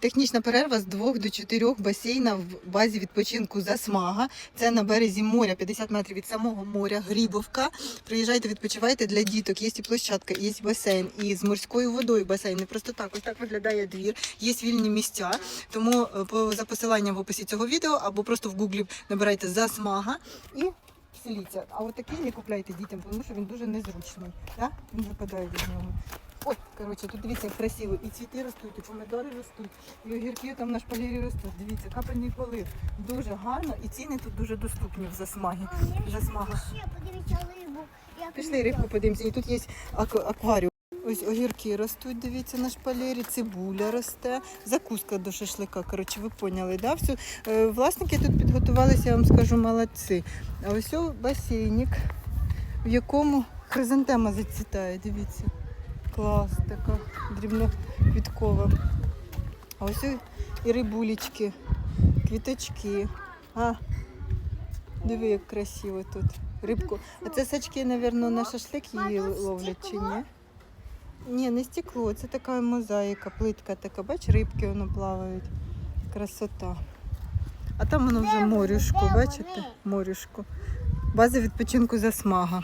Технічна перерва з двох до чотирьох басейна в базі відпочинку Засмага. Це на березі моря, 50 метрів від самого моря, Грібовка. Приїжджайте, відпочивайте для діток. Є і площадка, є басейн, і з морською водою басейн. Не просто так, ось так виглядає двір. Є вільні місця. Тому е, по за посиланням в описі цього відео або просто в гуглі набирайте Засмага і вселіться. А от такий не купляйте дітям, тому що він дуже незручний. Да? Він випадає від нього. Ой, коротше, тут дивіться, як красиво. І цвіти ростуть, і помидори ростуть, і огірки там на шпалері ростуть. Дивіться, капельний полив. Дуже гарно, і ціни тут дуже доступні в засмагі. Як Пішли рибку подивимося. І тут є акваріум. Ось огірки ростуть, дивіться, на шпалері, цибуля росте, закуска до шашлика. Коротше, ви поняли, да? Все, власники тут підготувалися, я вам скажу, молодці. А ось о басейник, в якому хризантема зацвітає, дивіться. Клас, така дрібноквіткова. А ось і рибулечки, квіточки. А, диви, як красиво тут. Рибку. А це сачки, мабуть, на шашлик її ловлять чи ні? Ні, не стекло, це така мозаїка, плитка така. Бач, рибки воно плавають. Красота. А там воно вже морюшко, бачите? Морюшко. База відпочинку засмага.